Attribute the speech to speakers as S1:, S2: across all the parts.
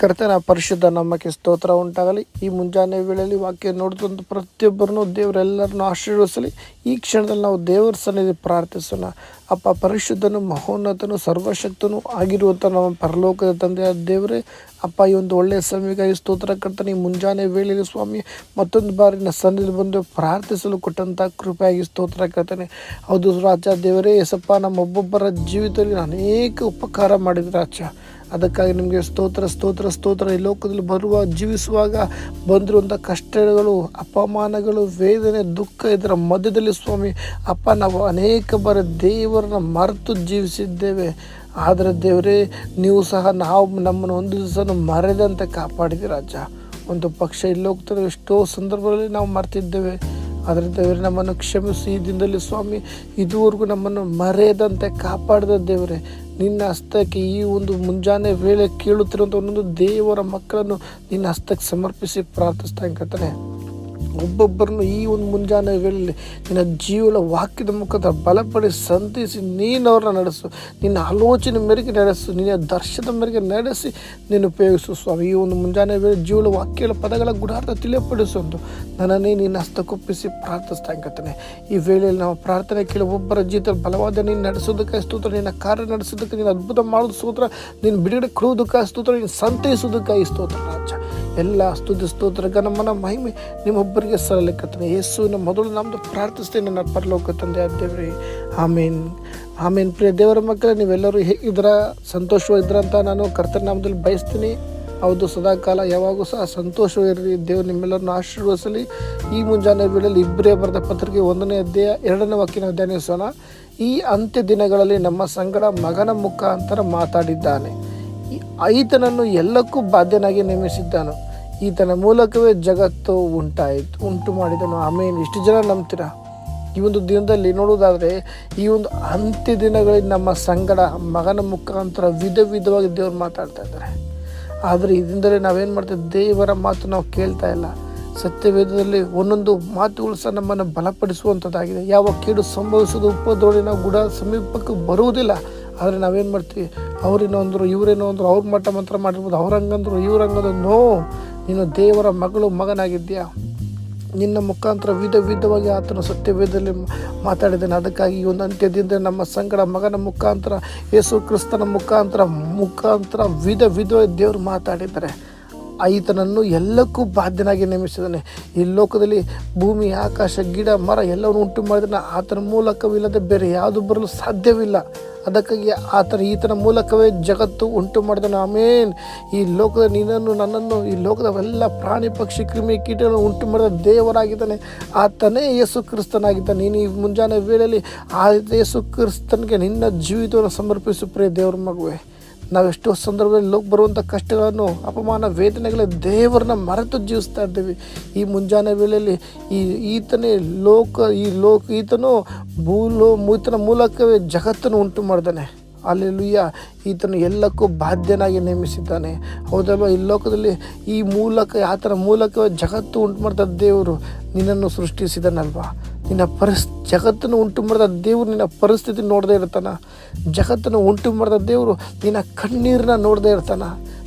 S1: ಕರ್ತನ ಪರಿಶುದ್ಧ ನಮ್ಮಕ್ಕೆ ಸ್ತೋತ್ರ ಉಂಟಾಗಲಿ. ಈ ಮುಂಜಾನೆ ವೇಳೆಯಲ್ಲಿ ವಾಕ್ಯ ನೋಡಿದಂಥ ಪ್ರತಿಯೊಬ್ಬರನ್ನು ದೇವರೆಲ್ಲರನ್ನು ಆಶೀರ್ವದಿಸಲಿ. ಈ ಕ್ಷಣದಲ್ಲಿ ನಾವು ದೇವರ ಸನ್ನಿಧಿ ಪ್ರಾರ್ಥಿಸೋಣ. ಅಪ್ಪ, ಪರಿಶುದ್ಧನು, ಮಹೋನ್ನತನು, ಸರ್ವಶಕ್ತನು ಆಗಿರುವಂಥ ನಮ್ಮ ಪರಲೋಕದ ತಂದೆಯ ದೇವರೇ, ಅಪ್ಪ, ಈ ಒಂದು ಒಳ್ಳೆಯ ಸಮಯಕ್ಕಾಗಿ ಸ್ತೋತ್ರ ಕರ್ತನೆ ಈ ಮುಂಜಾನೆ ವೇಳೆಯಲ್ಲಿ ಸ್ವಾಮಿ, ಮತ್ತೊಂದು ಬಾರಿ ನನ್ನ ಸನ್ನಿಧಿ ಬಂದು ಪ್ರಾರ್ಥಿಸಲು ಕೊಟ್ಟಂಥ ಕೃಪೆಯಾಗಿ ಸ್ತೋತ್ರ ಕರ್ತನೆ. ಹೌದು ರಾಜ ದೇವರೇ ನಮ್ಮ ಒಬ್ಬೊಬ್ಬರ ಜೀವಿತದಲ್ಲಿ ಅನೇಕ ಉಪಕಾರ ಮಾಡಿದ್ರೆ ರಾಜ. ಅದಕ್ಕಾಗಿ ನಿಮಗೆ ಸ್ತೋತ್ರ ಸ್ತೋತ್ರ ಸ್ತೋತ್ರ. ಈ ಲೋಕದಲ್ಲಿ ಬರುವ, ಜೀವಿಸುವಾಗ ಬಂದಿರುವಂಥ ಕಷ್ಟಗಳು, ಅಪಮಾನಗಳು, ವೇದನೆ, ದುಃಖ ಇದರ ಮಧ್ಯದಲ್ಲಿ ಸ್ವಾಮಿ, ಅಪ್ಪ, ನಾವು ಅನೇಕ ಬಾರಿ ದೇವರನ್ನ ಮರೆತು ಜೀವಿಸಿದ್ದೇವೆ. ಆದರೆ ದೇವರೇ, ನೀವು ಸಹ ನಾವು ನಮ್ಮನ್ನು ಒಂದು ದಿವಸ ಮರೆದಂತೆ ಕಾಪಾಡಿದ್ದೀರ ರಾಜ. ಒಂದು ಪಕ್ಷ ಇಲ್ಲಿ ಹೋಗ್ತಾರೆ ಎಷ್ಟೋ ಸಂದರ್ಭದಲ್ಲಿ ನಾವು ಮರ್ತಿದ್ದೇವೆ. ಆದರೆ ದೇವರೇ, ನಮ್ಮನ್ನು ಕ್ಷಮಿಸಿ ಈ ದಿನದಲ್ಲಿ ಸ್ವಾಮಿ, ಇದುವರೆಗೂ ನಮ್ಮನ್ನು ಮರೆಯದಂತೆ ಕಾಪಾಡಿದ ದೇವರೇ ನಿನ್ನ ಹಸ್ತಕ್ಕೆ ಈ ಒಂದು ಮುಂಜಾನೆ ವೇಳೆ ಕೇಳುತ್ತಿರುವಂಥ ಒಂದೊಂದು ದೇವರ ಮಕ್ಕಳನ್ನು ನಿನ್ನ ಹಸ್ತಕ್ಕೆ ಸಮರ್ಪಿಸಿ ಪ್ರಾರ್ಥಿಸ್ತಾ ಕರ್ತನೆ. ಒಬ್ಬೊಬ್ಬರನ್ನು ಈ ಒಂದು ಮುಂಜಾನೆ ವೇಳೆ ನಿನ್ನ ಜೀವನ ವಾಕ್ಯದ ಮುಖಾಂತರ ಬಲಪಡಿಸಿ, ಸಂತಿಸಿ ನೀನವ್ರನ್ನ ನಡೆಸು, ನಿನ್ನ ಆಲೋಚನೆ ಮೇರೆಗೆ ನಡೆಸು, ನಿನ್ನ ದರ್ಶನದ ಮೇರೆಗೆ ನಡೆಸಿ ನೀನು ಉಪಯೋಗಿಸು. ಸ್ವಾಮಿ, ಈ ಒಂದು ಮುಂಜಾನೆ ವೇಳೆ ಜೀವನ ವಾಕ್ಯಗಳ ಪದಗಳ ಗುಡಾರ್ಥ ತಿಳಿಯಪಡಿಸೊಂದು ನನ್ನನ್ನೇ ನಿನ್ನ ಹಸ್ತಕ್ಕೊಪ್ಪಿಸಿ ಪ್ರಾರ್ಥಿಸ್ತಾ ಈ ವೇಳೆಯಲ್ಲಿ ನಾವು ಪ್ರಾರ್ಥನೆ ಕೇಳಿ ಒಬ್ಬರ ಜೀವಿತ ಬಲವಾದ ನೀನು ನಡೆಸೋದಕ್ಕೆ ಸ್ತೋತ್ರ, ನಿನ್ನ ಕಾರ್ಯ ನಡೆಸೋದಕ್ಕೆ ನೀನು ಅದ್ಭುತ ಮಾಡೋದು ಸ್ತೋತ್ರ ನೀನು ಬಿಡುಗಡೆ ಕೊಡುವುದಕ್ಕೆ ಸ್ತೋತ್ರ ನೀನು ಸಂತೈಸೋದಕ್ಕೆ ಸ್ತೋತ್ರ, ರಾಜ. ಎಲ್ಲ ಸ್ತುತಿ ಸ್ತೋತ್ರ ಗಣಮನ ಮಹಿಮೆ ನಿಮ್ಮೊಬ್ಬರಿಗೆ ಸರಲಿಕ್ಕತ್ತನೆ ನಮ್ಮ ಮೊದಲು ನಮ್ಮದು ಪ್ರಾರ್ಥಿಸ್ತೇನೆ, ನನ್ನ ಪರಲೋಕ ತಂದೆ ದೇವ್ರಿ. ಆಮೇನ್. ಆಮೇನ್. ಪ್ರಿಯ ದೇವರ ಮಕ್ಕಳೇ, ನೀವೆಲ್ಲರೂ ಹೇಗಿದ್ರ ಸಂತೋಷವಾಗಿದ್ರ ಅಂತ ನಾನು ಕರ್ತನ ನಾಮದಲ್ಲಿ ಬಯಸ್ತೀನಿ. ಹೌದು, ಸದಾಕಾಲ ಯಾವಾಗೂ ಸಹ ಸಂತೋಷವಿರಲಿ ದೇವರು ನಿಮ್ಮೆಲ್ಲರನ್ನು ಆಶೀರ್ವದಿಸಲಿ. ಈ ಮುಂಜಾನೆ ವೇಳೆಯಲ್ಲಿ ಇಬ್ಬರೇ ಬರೆದ ಪತ್ರಿಕೆ ಒಂದನೇ ಅಧ್ಯಾಯ, ಎರಡನೇ ವಾಕ್ಯನ ಧ್ಯಾನಿಸೋಣ. ಈ ಅಂತ್ಯ ದಿನಗಳಲ್ಲಿ ನಮ್ಮ ಸಂಗಡ ಮಗನ ಮುಖಾಂತರ ಮಾತಾಡಿದ್ದಾನೆ. ಈ ಈತನನ್ನು ಎಲ್ಲಕ್ಕೂ ಬಾಧ್ಯನಾಗಿ ನೇಮಿಸಿದ್ದಾನು. ಈತನ ಮೂಲಕವೇ ಜಗತ್ತು ಉಂಟಾಯಿತು, ಉಂಟು ಮಾಡಿದನು. ಆಮೇಲೆ ಇಷ್ಟು ಜನ ನಂಬ್ತೀರಾ? ಈ ಒಂದು ದಿನದಲ್ಲಿ ನೋಡುವುದಾದರೆ, ಈ ಒಂದು ಅಂತ್ಯ ದಿನಗಳಲ್ಲಿ ನಮ್ಮ ಸಂಗಡ ಮಗನ ಮುಖಾಂತರ ವಿಧ ವಿಧವಾಗಿ ದೇವರು ಮಾತಾಡ್ತಾ ಇದ್ದಾರೆ. ಆದರೆ ಇದರಿಂದಲೇ ನಾವೇನು ಮಾಡ್ತೀವಿ ದೇವರ ಮಾತು ನಾವು ಕೇಳ್ತಾ ಇಲ್ಲ. ಸತ್ಯವೇದದಲ್ಲಿ ಒಂದೊಂದು ಮಾತುಗಳು ಸಹ ನಮ್ಮನ್ನು ಬಲಪಡಿಸುವಂಥದ್ದಾಗಿದೆ. ಯಾವ ಕೇಡು ಸಂಭವಿಸೋದು ಉಪದ್ರೋಳಿ ಗುಡ ಸಮೀಪಕ್ಕೆ ಬರುವುದಿಲ್ಲ. ಆದರೆ ನಾವೇನು ಮಾಡ್ತೀವಿ? ಅವರೇನೋ ಅಂದರು, ಇವರೇನೋ ಅಂದರು, ಅವ್ರ ಮಟ್ಟ ಮಂತ್ರ ಮಾಡಿರ್ಬೋದು ಅವ್ರ ಹಂಗಂದ್ರು ಇವ್ರ ಹಂಗಂದ್ರು ನೋ! ನೀನು ದೇವರ ಮಗಳು, ಮಗನಾಗಿದ್ದೀಯಾ? ನಿನ್ನ ಮುಖಾಂತರ ವಿಧ ವಿಧವಾಗಿ ಆತನ ಸತ್ಯವೇದದಲ್ಲಿ ಮಾತಾಡಿದ್ದಾನೆ. ಅದಕ್ಕಾಗಿ ಈ ಒಂದು ಅಂತ್ಯದಿಂದ ನಮ್ಮ ಸಂಗಡ ಮಗನ ಮುಖಾಂತರ, ಯೇಸು ಕ್ರಿಸ್ತನ ಮುಖಾಂತರ ಮುಖಾಂತರ ವಿಧ ವಿಧವಾಗಿ ದೇವರು ಮಾತಾಡಿದ್ದಾರೆ. ಈತನನ್ನು ಎಲ್ಲಕ್ಕೂ ಬಾಧ್ಯನಾಗಿ ನೇಮಿಸಿದ್ದಾನೆ. ಈ ಲೋಕದಲ್ಲಿ ಭೂಮಿ, ಆಕಾಶ, ಗಿಡ, ಮರ ಎಲ್ಲವನ್ನು ಉಂಟು ಮಾಡಿದ್ರೆ ಆತನ ಮೂಲಕವಿಲ್ಲದೆ ಬೇರೆ ಯಾವುದು ಬರಲು ಸಾಧ್ಯವಿಲ್ಲ. ಅದಕ್ಕಾಗಿ ಆತನ ಈತನ ಮೂಲಕವೇ ಜಗತ್ತು ಉಂಟು ಮಾಡಿದನು. ಆಮೇನ್. ಈ ಲೋಕದ ನಿನ್ನನ್ನು, ನನ್ನನ್ನು, ಈ ಲೋಕದ ಎಲ್ಲ ಪ್ರಾಣಿ, ಪಕ್ಷಿ, ಕ್ರಿಮಿ, ಕೀಟಗಳನ್ನು ಉಂಟು ಮಾಡಿದ ದೇವರಾಗಿದ್ದಾನೆ. ಆತನೇ ಯೇಸು ಕ್ರಿಸ್ತನಾಗಿದ್ದಾನೆ. ನೀನು ಈ ಮುಂಜಾನೆ ವೇಳೆಯಲ್ಲಿ ಆ ಯೇಸು ಕ್ರಿಸ್ತನಿಗೆ ನಿನ್ನ ಜೀವಿತವನ್ನು ಸಮರ್ಪಿಸು ಪ್ರೇ ದೇವರ ಮಗುವೆ. ನಾವೆಷ್ಟೋ ಸಂದರ್ಭದಲ್ಲಿ ಲೋಕ ಬರುವಂಥ ಕಷ್ಟಗಳನ್ನು, ಅಪಮಾನ, ವೇದನೆಗಳ ದೇವರನ್ನ ಮರೆತು ಜೀವಿಸ್ತಾ ಇದ್ದೀವಿ. ಈ ಮುಂಜಾನೆ ವೇಳೆಯಲ್ಲಿ ಈ ಈತನೇ ಲೋಕ, ಈ ಲೋಕ, ಈತನು ಭೂಲೋ, ಈತನ ಮೂಲಕವೇ ಜಗತ್ತನ್ನು ಉಂಟು ಮಾಡಿದಾನೆ ಅಲ್ಲೆಲ್ಲುಯ್ಯ ಈತನು ಎಲ್ಲಕ್ಕೂ ಬಾಧ್ಯನಾಗಿ ನೇಮಿಸಿದ್ದಾನೆ. ಹೌದಲ್ವ ಈ ಲೋಕದಲ್ಲಿ ಈ ಮೂಲಕ, ಆತನ ಮೂಲಕವೇ ಜಗತ್ತು ಉಂಟು ಮಾಡ್ತಾರೆ ದೇವರು ನಿನ್ನನ್ನು ಸೃಷ್ಟಿಸಿದನಲ್ವಾ? ನಿನ್ನ ಪರಿಸ್, ಜಗತ್ತನ್ನು ಉಂಟು ಮಾಡಿದ ದೇವರು ನಿನ್ನ ಪರಿಸ್ಥಿತಿ ನೋಡದೇ ಇರ್ತಾನ. ಜಗತ್ತನ್ನು ಉಂಟು ಮಾಡಿದ ದೇವರು ನಿನ್ನ ಕಣ್ಣೀರನ್ನ ನೋಡದೇ ಇರ್ತಾನ.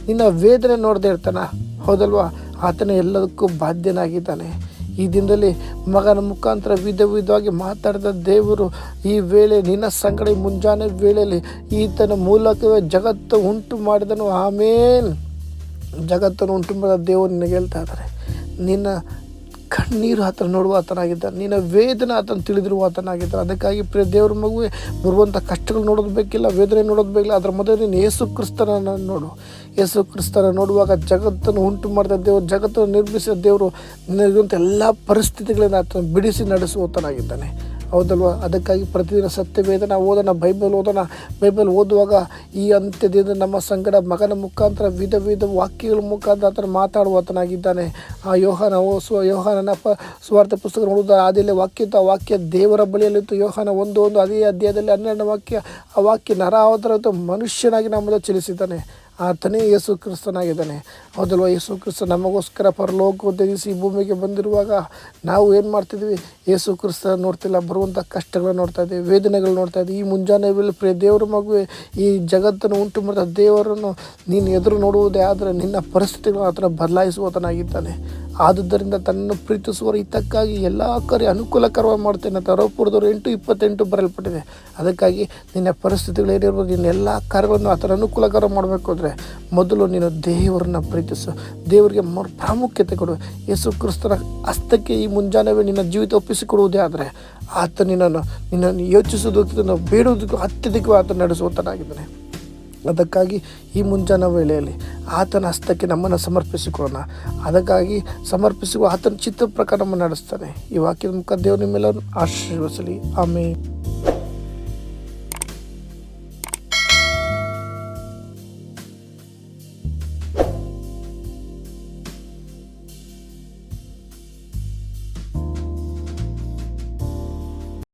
S1: ನಿನ್ನ ವೇದನೆ ನೋಡದೇ ಇರ್ತಾನ. ಹೌದಲ್ವಾ? ಆತನ ಎಲ್ಲದಕ್ಕೂ ಬಾಧ್ಯನಾಗಿದ್ದಾನೆ. ಈ ದಿನದಲ್ಲಿ ಮಗನ ಮುಖಾಂತರ ವಿಧ ವಿಧವಾಗಿ ಮಾತಾಡಿದ ದೇವರು ಈ ವೇಳೆ ನಿನ್ನ ಸಂಗಡ ಮುಂಜಾನೆ ವೇಳೆಯಲ್ಲಿ ಈತನ ಮೂಲಕವೇ ಜಗತ್ತು ಉಂಟು ಮಾಡಿದನು. ಆಮೇಲೆ ಜಗತ್ತನ್ನು ಉಂಟು ಮಾಡಿದ ದೇವರು ನಿನಗೆ ಹೇಳ್ತಾ ಇದ್ದಾರೆ. ನಿನ್ನ ಕಣ್ಣೀರು ಆತನ ನೋಡುವ ಆತನಾಗಿದ್ದಾನೆ ನಿನ್ನ ವೇದನೆ ಆತನ ತಿಳಿದಿರುವ ಆತನಾಗಿದ್ದಾನೆ ಅದಕ್ಕಾಗಿ ಪ್ರಿಯ ದೇವ್ರ ಮಗುವೆ, ಬರುವಂಥ ಕಷ್ಟಗಳು ನೋಡೋದು ಬೇಕಿಲ್ಲ, ವೇದನೆ ನೋಡೋದು ಬೇಕಿಲ್ಲ ಅದರ ಮೊದಲು ನೀನು ಯೇಸು ಕ್ರಿಸ್ತನನ್ನು ನೋಡು. ಯೇಸು ಕ್ರಿಸ್ತನ ನೋಡುವಾಗ ಜಗತ್ತನ್ನು ಉಂಟು ಮಾಡಿದ ದೇವರು, ಜಗತ್ತನ್ನು ನಿರ್ಮಿಸಿದ ದೇವರು, ನಿನಗಿರುವಂಥ ಎಲ್ಲ ಪರಿಸ್ಥಿತಿಗಳಿಂದ ಆತನ ಬಿಡಿಸಿ ನಡೆಸುವತನಾಗಿದ್ದಾನೆ ಹೌದಲ್ವ? ಅದಕ್ಕಾಗಿ ಪ್ರತಿದಿನ ಸತ್ಯವೇದನ ಓದೋಣ, ಬೈಬಲ್ ಓದೋಣ. ಬೈಬಲ್ ಓದುವಾಗ ಈ ಅಂತ್ಯದಿಂದ ನಮ್ಮ ಸಂಗಡ ಮಗನ ಮುಖಾಂತರ ವಿಧ ವಿಧ ವಾಕ್ಯಗಳ ಮುಖಾಂತರ ಆತನ ಮಾತಾಡುವಾತನಾಗಿದ್ದಾನೆ ಆ ಯೋಹಾನ ಸ್ವ, ಯೋಹಾನನ ಪ, ಸ್ವಾರ್ಥ ಪುಸ್ತಕ ನೋಡುವುದ ಆದಿಯಲ್ಲಿ ವಾಕ್ಯದ ವಾಕ್ಯ ದೇವರ ಬಳಿಯಲ್ಲಿತ್ತು ಯೋಹಾನ ಒಂದು ಒಂದು ಅದೇ ಅಧ್ಯಾಯದಲ್ಲಿ ಹನ್ನೆರಡನೇ ವಾಕ್ಯ. ಆ ವಾಕ್ಯ ನರ ಅವತರ ಮನುಷ್ಯನಾಗಿ ನಮ್ಮನ್ನು ಚಲಿಸಿದ್ದಾನೆ. ಆತನೇ ಯೇಸು ಕ್ರಿಸ್ತನಾಗಿದ್ದಾನೆ. ಹೌದಲ್ವ? ಯೇಸು ಕ್ರಿಸ್ತ ನಮಗೋಸ್ಕರ ಪರಲೋಕ ತ್ಯಜಿಸಿ ಈ ಭೂಮಿಗೆ ಬಂದಿರುವಾಗ ನಾವು ಏನು ಮಾಡ್ತಿದ್ವಿ? ಯೇಸು ಕ್ರಿಸ್ತ ನೋಡ್ತಿಲ್ಲ ಬರುವಂಥ ಕಷ್ಟಗಳನ್ನ ನೋಡ್ತಾ ಇದ್ದೀವಿ ವೇದನೆಗಳು ನೋಡ್ತಾ ಇದ್ದೀವಿ ಈ ಮುಂಜಾನೆ ವೇಳೆ ಪ್ರೇ ದೇವರ ಮಗುವೆ, ಈ ಜಗತ್ತನ್ನು ಉಂಟು ಮಾಡಿದ ದೇವರನ್ನು ನೀನು ಎದುರು ನೋಡುವುದೇ ಆದರೆ ನಿನ್ನ ಪರಿಸ್ಥಿತಿಗಳು ಆತನ ಬದಲಾಯಿಸುವತನಾಗಿದ್ದಾನೆ. ಆದುದರಿಂದ ತನ್ನನ್ನು ಪ್ರೀತಿಸುವ ಹಿತಕ್ಕಾಗಿ ಎಲ್ಲ ಕಾರ್ಯ ಅನುಕೂಲಕರವಾಗಿ ಮಾಡ್ತೇನೆ ಅಂತ ರೌಪುರದವರು ಎಂಟು ಇಪ್ಪತ್ತೆಂಟು ಬರಲ್ಪಟ್ಟಿದೆ ಅದಕ್ಕಾಗಿ ನಿನ್ನ ಪರಿಸ್ಥಿತಿಗಳು ಏನಿರ್ಬೋದು, ನಿನ್ನ ಎಲ್ಲ ಕಾರ್ಯಗಳನ್ನು ಥರ ಅನುಕೂಲಕರ ಮಾಡಬೇಕು ಅಂದರೆ ಮೊದಲು ನೀನು ದೇವರನ್ನ ಪ್ರೀತಿಸು. ದೇವರಿಗೆ ಮರು ಪ್ರಾಮುಖ್ಯತೆ ಕೊಡು. ಯೇಸು ಕ್ರಿಸ್ತನ ಹಸ್ತಕ್ಕೆ ಈ ಮುಂಜಾನೆವೇ ನಿನ್ನ ಜೀವಿತ ಒಪ್ಪಿಸಿಕೊಡುವುದೇ ಆದರೆ ಆತ ನಿನ್ನನ್ನು ನಿನ್ನನ್ನು ಯೋಚಿಸುವುದಕ್ಕೂ ಬೇಡುವುದಕ್ಕೂ ಅತ್ಯಧಿಕವಾಗಿ ಆತ ನಡೆಸುವಂತನಾಗಿದ್ದಾನೆ ಅದಕ್ಕಾಗಿ ಈ ಮುಂಜಾನೆ ವೇಳೆಯಲ್ಲಿ ಆತನ ಹಸ್ತಕ್ಕೆ ನಮ್ಮನ್ನು ಸಮರ್ಪಿಸಿಕೊಳ್ಳೋಣ. ಅದಕ್ಕಾಗಿ ಸಮರ್ಪಿಸುವ ಆತನ ಚಿತ್ರ ಪ್ರಕಾರ ನಮ್ಮನ್ನು ನಡೆಸ್ತಾನೆ. ಈ ವಾಕ್ಯದ ಮುಖ ದೇವರು ನಿಮ್ಮೆಲ್ಲರನ್ನು ಆಶೀರ್ವಸಲಿ ಆಮೇಲೆ